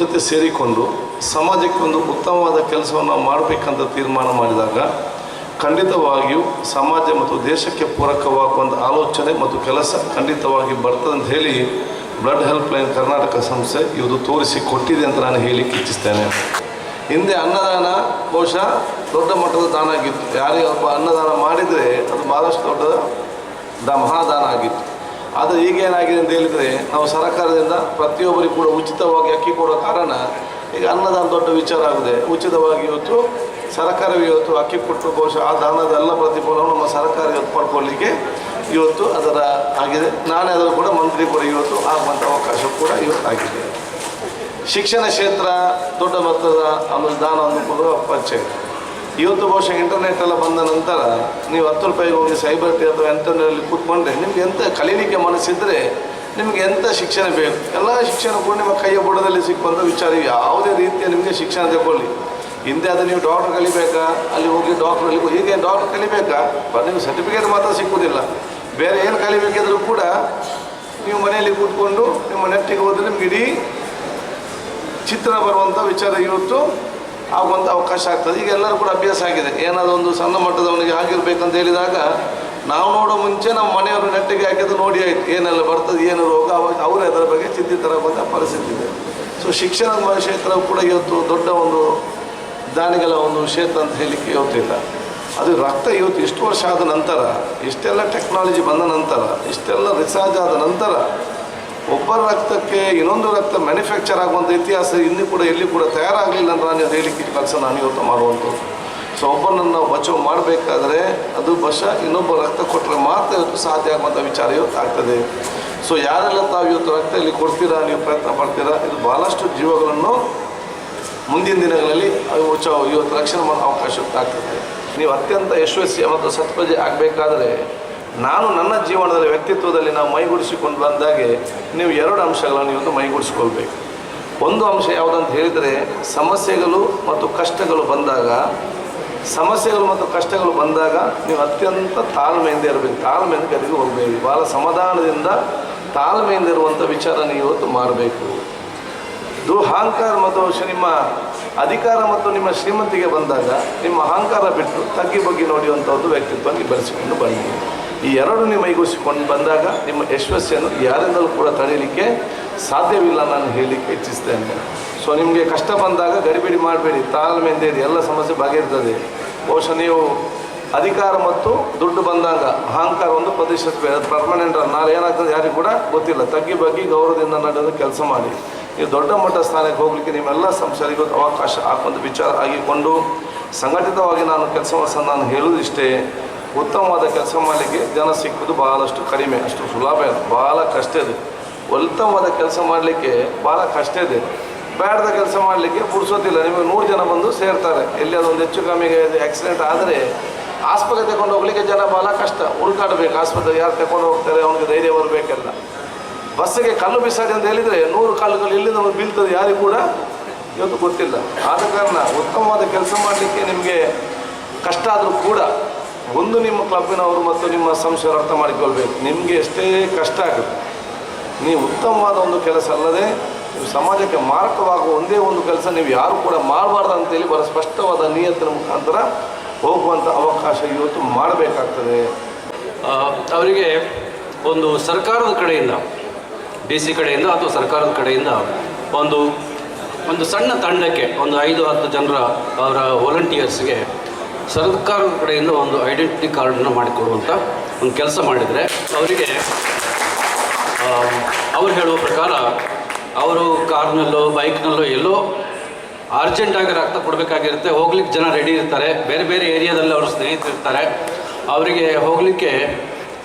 ಜೊತೆ ಸೇರಿಕೊಂಡು ಸಮಾಜಕ್ಕೆ ಒಂದು ಉತ್ತಮವಾದ ಕೆಲಸವನ್ನು ಮಾಡಬೇಕಂತ ತೀರ್ಮಾನ ಮಾಡಿದಾಗ ಖಂಡಿತವಾಗಿಯೂ ಸಮಾಜ ಮತ್ತು ದೇಶಕ್ಕೆ ಪೂರಕವಾಗುವಂಥ ಆಲೋಚನೆ ಮತ್ತು ಕೆಲಸ ಖಂಡಿತವಾಗಿ ಬರ್ತದೆ ಅಂತ ಹೇಳಿ ಬ್ಲಡ್ ಹೆಲ್ಪ್ ಲೈನ್ ಕರ್ನಾಟಕ ಸಂಸ್ಥೆ ಇದು ತೋರಿಸಿ ಕೊಟ್ಟಿದೆ ಅಂತ ನಾನು ಹೇಳಿಕ್ಕೆ ಇಚ್ಛಿಸ್ತೇನೆ. ಹಿಂದೆ ಅನ್ನದಾನ ಬಹುಶಃ ದೊಡ್ಡ ಮಟ್ಟದ ದಾನ ಆಗಿತ್ತು. ಯಾರೇ ಒಬ್ಬ ಅನ್ನದಾನ ಮಾಡಿದರೆ ಅದು ಭಾಳಷ್ಟು ದೊಡ್ಡ ಮಹಾದಾನ ಆಗಿತ್ತು. ಆದರೆ ಈಗೇನಾಗಿದೆ ಅಂತ ಹೇಳಿದರೆ, ನಾವು ಸರ್ಕಾರದಿಂದ ಪ್ರತಿಯೊಬ್ಬರಿಗೂ ಕೂಡ ಉಚಿತವಾಗಿ ಅಕ್ಕಿ ಕೊಡೋ ಕಾರಣ ಈಗ ಅನ್ನದಾನ ದೊಡ್ಡ ವಿಚಾರ ಆಗಿದೆ. ಉಚಿತವಾಗಿ ಇವತ್ತು ಸರ್ಕಾರವೇ ಇವತ್ತು ಅಕ್ಕಿ ಕೊಟ್ಟು ಬಹುಶಃ ಆ ದಾನದ ಎಲ್ಲ ಪ್ರತಿಫಲವನ್ನು ನಮ್ಮ ಸರ್ಕಾರ ಇವತ್ತು ಪಡ್ಕೊಳ್ಳಿಕ್ಕೆ ಇವತ್ತು ಅದರ ಆಗಿದೆ. ನಾನೇ ಅದರ ಕೂಡ ಮಂತ್ರಿ ಕೂಡ ಇವತ್ತು ಆಗುವಂಥ ಅವಕಾಶ ಕೂಡ ಇವತ್ತು ಆಗಿದೆ. ಶಿಕ್ಷಣ ಕ್ಷೇತ್ರ ದೊಡ್ಡ ಮೊತ್ತದ ಅನುದಾನವನ್ನು ಕೊಡುವ ಪರಿಚಯ ಇವತ್ತು ಬಹುಶಃ ಇಂಟರ್ನೆಟ್ ಎಲ್ಲ ಬಂದ ನಂತರ ನೀವು ಹತ್ತು ರೂಪಾಯಿಗೆ ಹೋಗಿ ಸೈಬರ್ ಟಿ ಅಥವಾ ಎಂಥಲ್ಲಿ ಕೂತ್ಕೊಂಡ್ರೆ ನಿಮ್ಗೆ ಎಂಥ ಕಲೀಲಿಕ್ಕೆ ಮನಸ್ಸಿದ್ರೆ ನಿಮ್ಗೆ ಎಂಥ ಶಿಕ್ಷಣ ಬೇಕು? ಎಲ್ಲ ಶಿಕ್ಷಣ ಕೂಡ ನಿಮ್ಮ ಕೈಯ ಬುಡದಲ್ಲಿ ಸಿಕ್ಕುವಂಥ ವಿಚಾರ. ಯಾವುದೇ ರೀತಿಯ ನಿಮಗೆ ಶಿಕ್ಷಣ ತಗೊಳ್ಳಿ. ಹಿಂದೆ ಅದು ನೀವು ಡಾಕ್ಟರ್ ಕಲಿಬೇಕಾ? ಅಲ್ಲಿ ಹೋಗಿ ಡಾಕ್ಟರ್ ಅಲ್ಲಿ ಹೀಗೆ ಡಾಕ್ಟರ್ ಕಲಿಬೇಕಾ? ನಿಮ್ಗೆ ಸರ್ಟಿಫಿಕೇಟ್ ಮಾತ್ರ ಸಿಕ್ಕುವುದಿಲ್ಲ ಬೇರೆ ಏನು ಕಲಿಬೇಕಿದ್ರೂ ಕೂಡ ನೀವು ಮನೆಯಲ್ಲಿ ಕೂತ್ಕೊಂಡು ನಿಮ್ಮ ನೆಟ್ಟಿಗೆ ಹೋದರೆ ನಿಮ್ಗೆ ಇಡೀ ಚಿತ್ರ ಬರುವಂಥ ವಿಚಾರ ಇವತ್ತು ಆಗುವಂಥ ಅವಕಾಶ ಆಗ್ತದೆ. ಈಗ ಎಲ್ಲರೂ ಕೂಡ ಅಭ್ಯಾಸ ಆಗಿದೆ. ಏನಾದರೂ ಒಂದು ಸಣ್ಣ ಮಟ್ಟದವನಿಗೆ ಆಗಿರ್ಬೇಕಂತ ಹೇಳಿದಾಗ, ನಾವು ನೋಡೋ ಮುಂಚೆ ನಮ್ಮ ಮನೆಯವರು ನೆಟ್ಟಿಗೆ ಹಾಕಿದ್ದು ನೋಡಿ ಆಯ್ತು. ಏನೆಲ್ಲ ಬರ್ತದೆ ಏನು ರೋಗ, ಅವ- ಅವರೇ ಅದರ ಬಗ್ಗೆ ಚಿಂತಿತರಾಗುವಂಥ ಪರಿಸ್ಥಿತಿ ಇದೆ. ಸೊ ಶಿಕ್ಷಣ ಕ್ಷೇತ್ರ ಕೂಡ ಇವತ್ತು ದೊಡ್ಡ ಒಂದು ದಾನಿಗಳ ಒಂದು ಕ್ಷೇತ್ರ ಅಂತ ಹೇಳಲಿಕ್ಕೆ ಇವತ್ತಿಲ್ಲ ಅದು ರಕ್ತ ಇವತ್ತು ಇಷ್ಟು ವರ್ಷ ಆದ ನಂತರ, ಇಷ್ಟೆಲ್ಲ ಟೆಕ್ನಾಲಜಿ ಬಂದ ನಂತರ, ಇಷ್ಟೆಲ್ಲ ರಿಸರ್ಚ್ ಆದ ನಂತರ ಒಬ್ಬರ ರಕ್ತಕ್ಕೆ ಇನ್ನೊಂದು ರಕ್ತ ಮ್ಯಾನುಫ್ಯಾಕ್ಚರ್ ಆಗುವಂಥ ಇತಿಹಾಸ ಇನ್ನೂ ಕೂಡ ಎಲ್ಲಿ ಕೂಡ ತಯಾರಾಗಲಿಲ್ಲ ಅಂದ್ರೆ ನಾನು ಹೇಳಿಕೆ ಕೆಲಸ ನಾನು ಇವತ್ತು ಮಾಡುವಂಥದ್ದು. ಸೊ ಒಬ್ಬನನ್ನು ಬಚಾವ್ ಮಾಡಬೇಕಾದ್ರೆ ಅದು ಬಶ ಇನ್ನೊಬ್ಬ ರಕ್ತ ಕೊಟ್ಟರೆ ಮಾತ್ರ ಸಾಧ್ಯ ಆಗುವಂಥ ವಿಚಾರ ಇವತ್ತು ಆಗ್ತದೆ ಸೊ ಯಾರೆಲ್ಲ ತಾವು ಇವತ್ತು ರಕ್ತ ಇಲ್ಲಿ ಕೊಡ್ತೀರಾ, ನೀವು ಪ್ರಯತ್ನ ಪಡ್ತೀರಾ, ಇದು ಭಾಳಷ್ಟು ಜೀವಗಳನ್ನು ಮುಂದಿನ ದಿನಗಳಲ್ಲಿ ಬಚಾವ್ ಇವತ್ತು ರಕ್ಷಣೆ ಮಾಡೋ ಅವಕಾಶ ಆಗ್ತದೆ ನೀವು ಅತ್ಯಂತ ಯಶಸ್ವಿ ಮತ್ತು ಸತ್ಪಜೆ ಆಗಬೇಕಾದ್ರೆ ನಾನು ನನ್ನ ಜೀವನದಲ್ಲಿ ವ್ಯಕ್ತಿತ್ವದಲ್ಲಿ ನಾವು ಮೈಗೂಡಿಸಿಕೊಂಡು ಬಂದಾಗೆ ನೀವು ಎರಡು ಅಂಶಗಳನ್ನು ಇವತ್ತು ಮೈಗೂಡಿಸಿಕೊಳ್ಬೇಕು. ಒಂದು ಅಂಶ ಯಾವುದಂತ ಹೇಳಿದರೆ ಸಮಸ್ಯೆಗಳು ಮತ್ತು ಕಷ್ಟಗಳು ಬಂದಾಗ, ಸಮಸ್ಯೆಗಳು ಮತ್ತು ಕಷ್ಟಗಳು ಬಂದಾಗ ನೀವು ಅತ್ಯಂತ ತಾಳ್ಮೆಯಿಂದ ಇರಬೇಕು. ತಾಳ್ಮೆಯಿಂದ ಕಡೆಗೆ ಹೋಗಬೇಕು ಬಹಳ ಸಮಾಧಾನದಿಂದ ತಾಳ್ಮೆಯಿಂದ ಇರುವಂಥ ವಿಚಾರ ನೀವು ಇವತ್ತು ಮಾಡಬೇಕು. ಇದು ಅಹಂಕಾರ ಮತ್ತು ನಿಮ್ಮ ಅಧಿಕಾರ ಮತ್ತು ನಿಮ್ಮ ಶ್ರೀಮಂತಿಗೆ ಬಂದಾಗ ನಿಮ್ಮ ಅಹಂಕಾರ ಬಿಟ್ಟು ತಗ್ಗಿ ಬಗ್ಗೆ ನೋಡುವಂಥದ್ದು ವ್ಯಕ್ತಿತ್ವ ನೀವು ಬೆಳೆಸಿಕೊಂಡು ಬನ್ನಿ. ಈ ಎರಡು ನೀವು ಮೈಗೂಡಿಸಿಕೊಂಡು ಬಂದಾಗ ನಿಮ್ಮ ಯಶಸ್ಸನ್ನು ಯಾರಿಂದಲೂ ಕೂಡ ತಡೆಯಲಿಕ್ಕೆ ಸಾಧ್ಯವಿಲ್ಲ ನಾನು ಹೇಳಲಿಕ್ಕೆ ಇಚ್ಛಿಸ್ತೇನೆ. ಸೊ ನಿಮಗೆ ಕಷ್ಟ ಬಂದಾಗ ಗಡಿಬಿಡಿ ಮಾಡಬೇಡಿ. ತಾಳ್ಮೆಯಿಂದ ಇದೆ. ಎಲ್ಲ ಸಮಸ್ಯೆ ಬಗೆಯಿರ್ತದೆ ಬಹುಶಃ ನೀವು ಅಧಿಕಾರ ಮತ್ತು ದುಡ್ಡು ಬಂದಾಗ ಅಹಂಕಾರ ಒಂದು ಪ್ರತಿಷ್ಠಿಸಬೇಕು ಅದು ಪರ್ಮನೆಂಟ್ ನಾಳೆ ಏನಾಗ್ತದೆ ಯಾರಿಗೂ ಕೂಡ ಗೊತ್ತಿಲ್ಲ. ತಗ್ಗಿ ಬಗ್ಗಿ ಗೌರವದಿಂದ ನಡೆದು ಕೆಲಸ ಮಾಡಿ. ನೀವು ದೊಡ್ಡ ಮಟ್ಟ ಸ್ಥಾನಕ್ಕೆ ಹೋಗಲಿಕ್ಕೆ ನಿಮ್ಮೆಲ್ಲ ಸಂಸ್ಥೆಗಳಿಗೂ ಅವಕಾಶ ಹಾಕೊಂಡು ವಿಚಾರ ಆಗಿಕೊಂಡು ಸಂಘಟಿತವಾಗಿ ನಾನು ಕೆಲಸವನ್ನು ನಾನು ಹೇಳುವುದು ಇಷ್ಟೇ ಉತ್ತಮವಾದ ಕೆಲಸ ಮಾಡಲಿಕ್ಕೆ ಜನ ಸಿಕ್ಕುವುದು ಬಹಳಷ್ಟು ಕಡಿಮೆ. ಅಷ್ಟು ಸುಲಭ ಇಲ್ಲ ಬಹಳ ಕಷ್ಟ ಇದೆ ಉತ್ತಮವಾದ ಕೆಲಸ ಮಾಡಲಿಕ್ಕೆ ಭಾಳ ಕಷ್ಟ ಇದೆ. ಬೇಡದ ಕೆಲಸ ಮಾಡಲಿಕ್ಕೆ ಪುರುಸೋದಿಲ್ಲ ನಿಮಗೆ ನೂರು ಜನ ಬಂದು ಸೇರ್ತಾರೆ. ಎಲ್ಲಿ ಅದೊಂದು ಹೆಚ್ಚು ಕಮ್ಮಿಗೆ ಆಕ್ಸಿಡೆಂಟ್ ಆದರೆ ಆಸ್ಪತ್ರೆ ತಗೊಂಡು ಹೋಗ್ಲಿಕ್ಕೆ ಜನ ಭಾಳ ಕಷ್ಟ. ಹುಡುಕಾಡಬೇಕು. ಆಸ್ಪತ್ರೆ ಯಾರು ತಗೊಂಡು ಹೋಗ್ತಾರೆ? ಅವನಿಗೆ ಧೈರ್ಯ ಬರಬೇಕಲ್ಲ. ಬಸ್ಸಿಗೆ ಕಲ್ಲು ಬಿಸಾಡಿ ಅಂತ ಹೇಳಿದರೆ ನೂರು ಕಾಲುಗಳು ಇಲ್ಲಿಂದ ಒಂದು ಬೀಳ್ತದೆ ಯಾರಿಗೂ ಕೂಡ ಇವತ್ತು ಗೊತ್ತಿಲ್ಲ. ಆದ ಕಾರಣ ಉತ್ತಮವಾದ ಕೆಲಸ ಮಾಡಲಿಕ್ಕೆ ನಿಮಗೆ ಕಷ್ಟ ಆದರೂ ಕೂಡ ಒಂದು ನಿಮ್ಮ ಕ್ಲಬ್ಬಿನವರು ಮತ್ತು ನಿಮ್ಮ ಸಂಸ್ಥೆಯವರು ಅರ್ಥ ಮಾಡಿಕೊಳ್ಬೇಕು. ನಿಮಗೆ ಎಷ್ಟೇ ಕಷ್ಟ ಆಗುತ್ತೆ. ನೀವು ಉತ್ತಮವಾದ ಒಂದು ಕೆಲಸ ಅಲ್ಲದೆ ಸಮಾಜಕ್ಕೆ ಮಾರಕವಾಗುವ ಒಂದೇ ಒಂದು ಕೆಲಸ ನೀವು ಯಾರು ಕೂಡ ಮಾಡಬಾರ್ದು ಅಂತೇಳಿ ಬರೋ ಸ್ಪಷ್ಟವಾದ ನಿಯತ್ತಿನ ಮುಖಾಂತರ ಹೋಗುವಂಥ ಅವಕಾಶ ಇವತ್ತು ಮಾಡಬೇಕಾಗ್ತದೆ. ಅವರಿಗೆ ಒಂದು ಸರ್ಕಾರದ ಕಡೆಯಿಂದ, ಡಿ ಸಿ ಕಡೆಯಿಂದ ಅಥವಾ ಸರ್ಕಾರದ ಕಡೆಯಿಂದ ಒಂದು ಒಂದು ಸಣ್ಣ ತಂಡಕ್ಕೆ ಒಂದು ಐದು, ಹತ್ತು ಜನರ ಅವರ ವಾಲಂಟಿಯರ್ಸ್ಗೆ ಸರ್ಕಾರದ ಕಡೆಯಿಂದ ಒಂದು ಐಡೆಂಟಿಟಿ ಕಾರ್ಡನ್ನು ಮಾಡಿಕೊಡುವಂಥ ಒಂದು ಕೆಲಸ ಮಾಡಿದರೆ ಅವರಿಗೆ ಅವ್ರು ಹೇಳುವ ಪ್ರಕಾರ ಅವರು ಕಾರ್ನಲ್ಲೋ ಬೈಕ್ನಲ್ಲೋ ಎಲ್ಲೋ ಅರ್ಜೆಂಟಾಗಿ ರಕ್ತ ಕೊಡಬೇಕಾಗಿರುತ್ತೆ. ಹೋಗ್ಲಿಕ್ಕೆ ಜನ ರೆಡಿ ಇರ್ತಾರೆ. ಬೇರೆ ಬೇರೆ ಏರಿಯಾದಲ್ಲಿ ಅವರು ಸ್ನೇಹಿತರಿರ್ತಾರೆ. ಅವರಿಗೆ ಹೋಗಲಿಕ್ಕೆ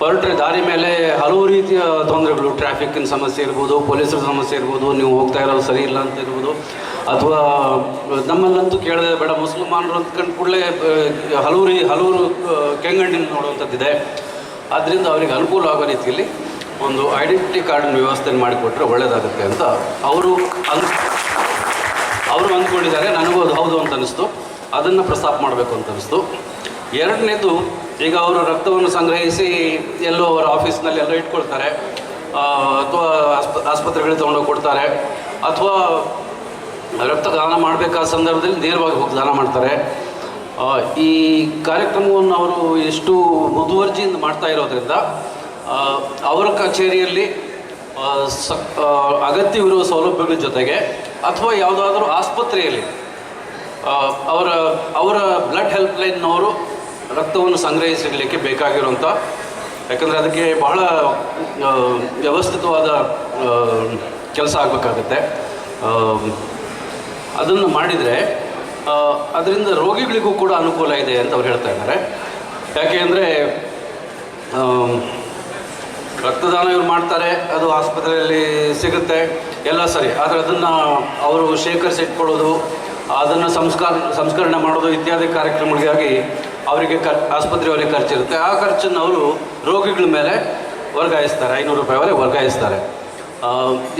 ಹೊರಟ್ರೆ ದಾರಿ ಮೇಲೆ ಹಲವು ರೀತಿಯ ತೊಂದರೆಗಳು. ಟ್ರಾಫಿಕ್ಕಿನ ಸಮಸ್ಯೆ ಇರ್ಬೋದು, ಪೊಲೀಸರ ಸಮಸ್ಯೆ ಇರ್ಬೋದು, ನೀವು ಹೋಗ್ತಾ ಇರೋದು ಸರಿ ಇಲ್ಲ ಅಂತ ಇರ್ಬೋದು. ಅಥವಾ ನಮ್ಮಲ್ಲಂತೂ ಕೇಳಿದೆ ಬೇಡ, ಮುಸಲ್ಮಾನರು ಅಂದ್ಕಂಡು ಕೂಡಲೇ ಹಲವು ರೀ, ಹಲವರು ಕೆಂಗಣ್ಣಿನ ನೋಡುವಂಥದ್ದಿದೆ. ಆದ್ದರಿಂದ ಅವರಿಗೆ ಅನುಕೂಲ ಆಗೋ ರೀತಿಯಲ್ಲಿ ಒಂದು ಐಡೆಂಟಿಟಿ ಕಾರ್ಡಿನ ವ್ಯವಸ್ಥೆ ಮಾಡಿಕೊಟ್ರೆ ಒಳ್ಳೆಯದಾಗುತ್ತೆ ಅಂತ ಅವರು ಅನ್, ಅವರು ಅಂದ್ಕೊಂಡಿದ್ದಾರೆ. ನನಗೂ ಅದು ಹೌದು ಅಂತ ಅನಿಸ್ತು ಅದನ್ನು ಪ್ರಸ್ತಾಪ ಮಾಡಬೇಕು ಅಂತ ಅನಿಸ್ತು ಎರಡನೇದು, ಈಗ ಅವರು ರಕ್ತವನ್ನು ಸಂಗ್ರಹಿಸಿ ಎಲ್ಲೋ ಅವರ ಆಫೀಸ್ನಲ್ಲಿ ಎಲ್ಲೋ ಇಟ್ಕೊಳ್ತಾರೆ. ಅಥವಾ ಆಸ್ಪ, ಆಸ್ಪತ್ರೆಗಳಿಗೆ ತೊಗೊಂಡೋಗಿ ಕೊಡ್ತಾರೆ. ಅಥವಾ ರಕ್ತ ದಾನ ಮಾಡಬೇಕಾದ ಸಂದರ್ಭದಲ್ಲಿ ನೇರವಾಗಿ ಹೋಗಿ ದಾನ ಮಾಡ್ತಾರೆ. ಈ ಕಾರ್ಯಕ್ರಮವನ್ನು ಅವರು ಎಷ್ಟು ಮುದುವರ್ಜಿಯಿಂದ ಮಾಡ್ತಾ ಇರೋದ್ರಿಂದ ಅವರ ಕಚೇರಿಯಲ್ಲಿ ಸ ಅಗತ್ಯವಿರುವ ಸೌಲಭ್ಯಗಳ ಜೊತೆಗೆ, ಅಥವಾ ಯಾವುದಾದ್ರೂ ಆಸ್ಪತ್ರೆಯಲ್ಲಿ ಅವರ ಅವರ ಬ್ಲಡ್ ಹೆಲ್ಪ್ಲೈನ್ನವರು ರಕ್ತವನ್ನು ಸಂಗ್ರಹಿಸಲಿಕ್ಕೆ ಬೇಕಾಗಿರುವಂಥ, ಯಾಕಂದರೆ ಅದಕ್ಕೆ ಬಹಳ ವ್ಯವಸ್ಥಿತವಾದ ಕೆಲಸ ಆಗಬೇಕಾಗತ್ತೆ. ಅದನ್ನು ಮಾಡಿದರೆ ಅದರಿಂದ ರೋಗಿಗಳಿಗೂ ಕೂಡ ಅನುಕೂಲ ಇದೆ ಅಂತ ಅವ್ರು ಹೇಳ್ತಾ ಇದ್ದಾರೆ. ಯಾಕೆ ಅಂದರೆ ರಕ್ತದಾನ ಇವ್ರು ಮಾಡ್ತಾರೆ, ಅದು ಆಸ್ಪತ್ರೆಯಲ್ಲಿ ಸಿಗುತ್ತೆ. ಎಲ್ಲ ಸರಿ, ಆದರೆ ಅದನ್ನು ಅವರು ಶೇಖರಿಸಿಟ್ಕೊಳ್ಳೋದು, ಅದನ್ನು ಸಂಸ್ಕಾರ, ಸಂಸ್ಕರಣೆ ಮಾಡೋದು ಇತ್ಯಾದಿ ಕಾರ್ಯಕ್ರಮಗಳಿಗಾಗಿ ಅವರಿಗೆ ಖರ್ ಆಸ್ಪತ್ರೆಯವರಿಗೆ ಖರ್ಚಿರುತ್ತೆ. ಆ ಖರ್ಚನ್ನು ಅವರು ರೋಗಿಗಳ ಮೇಲೆ ವರ್ಗಾಯಿಸ್ತಾರೆ. ಐನೂರು ರೂಪಾಯಿವರೆಗೆ ವರ್ಗಾಯಿಸ್ತಾರೆ.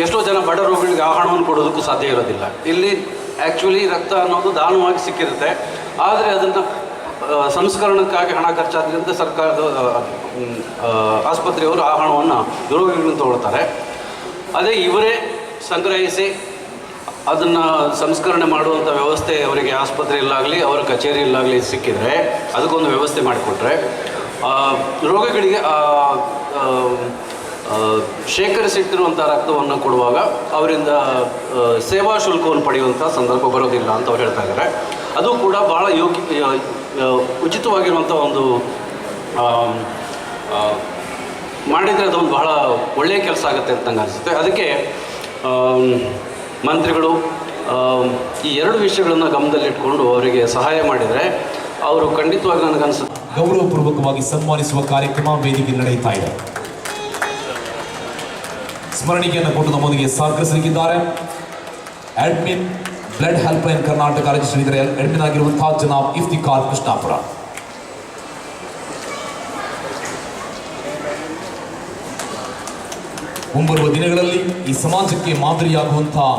ಎಷ್ಟೋ ಜನ ಬಡ ರೋಗಿಗಳಿಗೆ ಆ ಹಣವನ್ನು ಕೊಡೋದಕ್ಕೂ ಸಾಧ್ಯ ಇರೋದಿಲ್ಲ. ಇಲ್ಲಿ ಆ್ಯಕ್ಚುಲಿ ರಕ್ತ ಅನ್ನೋದು ದಾನವಾಗಿ ಸಿಕ್ಕಿರುತ್ತೆ. ಆದರೆ ಅದನ್ನು ಸಂಸ್ಕರಣಕ್ಕಾಗಿ ಹಣ ಖರ್ಚಾದ್ರಿಂದ ಸರ್ಕಾರದ ಆಸ್ಪತ್ರೆಯವರು ಆ ಹಣವನ್ನು ರೋಗಿಗಳನ್ನು ತಗೊಳ್ತಾರೆ. ಅದೇ ಇವರೇ ಸಂಗ್ರಹಿಸಿ ಅದನ್ನು ಸಂಸ್ಕರಣೆ ಮಾಡುವಂಥ ವ್ಯವಸ್ಥೆ ಅವರಿಗೆ ಆಸ್ಪತ್ರೆಯಲ್ಲಾಗಲಿ, ಅವರ ಕಚೇರಿಯಲ್ಲಾಗಲಿ ಸಿಕ್ಕಿದರೆ ಅದಕ್ಕೊಂದು ವ್ಯವಸ್ಥೆ ಮಾಡಿಕೊಟ್ರೆ ರೋಗಿಗಳಿಗೆ ಶೇಖರಿಸಿಟ್ಟಿರುವಂಥ ರಕ್ತವನ್ನು ಕೊಡುವಾಗ ಅವರಿಂದ ಸೇವಾ ಶುಲ್ಕವನ್ನು ಪಡೆಯುವಂಥ ಸಂದರ್ಭ ಬರೋದಿಲ್ಲ ಅಂತ ಅವ್ರು ಹೇಳ್ತಾ ಇದ್ದಾರೆ ಅದು ಕೂಡ ಭಾಳ ಯೋಗ್ಯ ಉಚಿತವಾಗಿರುವಂಥ ಒಂದು ಮಾಡಿದರೆ ಅದೊಂದು ಬಹಳ ಒಳ್ಳೆಯ ಕೆಲಸ ಆಗುತ್ತೆ ಅಂತ ನಂಗೆ ಅನಿಸುತ್ತೆ. ಅದಕ್ಕೆ ಮಂತ್ರಿಗಳು ಈ ಎರಡು ವಿಷಯಗಳನ್ನು ಗಮನದಲ್ಲಿಟ್ಕೊಂಡು ಅವರಿಗೆ ಸಹಾಯ ಮಾಡಿದರೆ ಅವರು ಖಂಡಿತವಾಗಿ ನನಗನ್ಸುತ್ತೆ. ಗೌರವಪೂರ್ವಕವಾಗಿ ಸನ್ಮಾನಿಸುವ ಕಾರ್ಯಕ್ರಮ ವೇದಿಕೆ ನಡೆಯುತ್ತಾ ಇದೆ. ಸ್ಮರಣಿಕೆಯನ್ನು ಕೊಟ್ಟು ನಮ್ಮೊಂದಿಗೆ ಸಹಕರಿಸಲಿಕ್ಕಿದ್ದಾರೆ admin blood help line Karnataka register ಇದರ ಅಡ್ಮಿನ್ ಆಗಿರುವಂತಹ ಜನಾಬ್ ಇಫ್ತಿಕಾರ್ ಕೃಷ್ಣಾಪುರ. ಮುಂಬರುವ ದಿನಗಳಲ್ಲಿ ಈ ಸಮಾಜಕ್ಕೆ ಮಾದರಿಯಾಗುವಂತಹ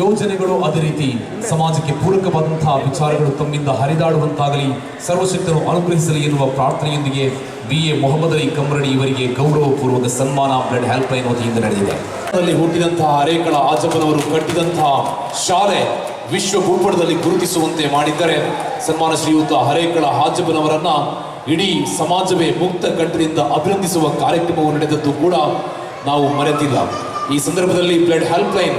ಯೋಜನೆಗಳು, ಅದೇ ರೀತಿ ಸಮಾಜಕ್ಕೆ ಪೂರಕವಾದಂತಹ ವಿಚಾರಗಳು ತಮ್ಮಿಂದ ಹರಿದಾಡುವಂತಾಗಲಿ, ಸರ್ವಶಕ್ತರು ಅನುಗ್ರಹಿಸಲಿ ಎನ್ನುವ ಪ್ರಾರ್ಥನೆಯೊಂದಿಗೆ ಬಿ ಎ ಮೊಹಮ್ಮದ್ ಅಲಿ ಕಮ್ರಡಿ ಇವರಿಗೆ ಗೌರವಪೂರ್ವಕ ಸನ್ಮಾನ, ಬ್ಲಡ್ ಹೆಲ್ಪ್ ಲೈನ್ ವತಿಯಿಂದ ನಡೆದಿದೆ. ಹುಟ್ಟಿದಂತಹ ಅರೇಕಳ ಆಜಪ್ಪನವರು ಕಟ್ಟಿದಂತಹ ಶಾಲೆ ವಿಶ್ವ ಭೂಪಟದಲ್ಲಿ ಗುರುತಿಸುವಂತೆ ಮಾಡಿದ್ದರೆ, ಸನ್ಮಾನ ಶ್ರೀಯುತ ಹರೇಕಳ ಹಾಜಬ್ಬನವರನ್ನ ಇಡೀ ಸಮಾಜವೇ ಮುಕ್ತ ಕಂಠದಿಂದ ಅಭಿನಂದಿಸುವ ಕಾರ್ಯಕ್ರಮವು ನಡೆದದ್ದು ಕೂಡ ನಾವು ಮರೆತಿಲ್ಲ. ಈ ಸಂದರ್ಭದಲ್ಲಿ ಬ್ಲಡ್ ಹೆಲ್ಪ್ ಲೈನ್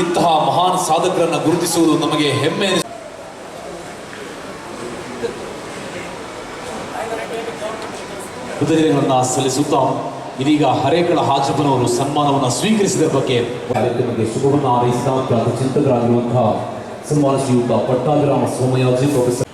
ಇಂತಹ ಮಹಾನ್ ಸಾಧಕರನ್ನ ಗುರುತಿಸುವುದು ನಮಗೆ ಹೆಮ್ಮೆ ಕೃತಜ್ಞತೆಗಳನ್ನು ಸಲ್ಲಿಸುತ್ತಾ ಇದೀಗ ಹರೇಕಳ ಹಾಜಪ್ಪನವರು ಸನ್ಮಾನವನ್ನು ಸ್ವೀಕರಿಸಿದ ಬಗ್ಗೆ ಕಾರ್ಯಕ್ರಮಕ್ಕೆ ಶುಭವನ್ನು ಖ್ಯಾತ ಚಿಂತಕರಾಗಿರುವಂತಹ ಸನ್ಮಾನ ಶ್ರೀಯುತ ಪಟ್ಟಾಭಿರಾಮ ಸೋಮಯಾಜಿ, ಪ್ರೊಫೆಸರ್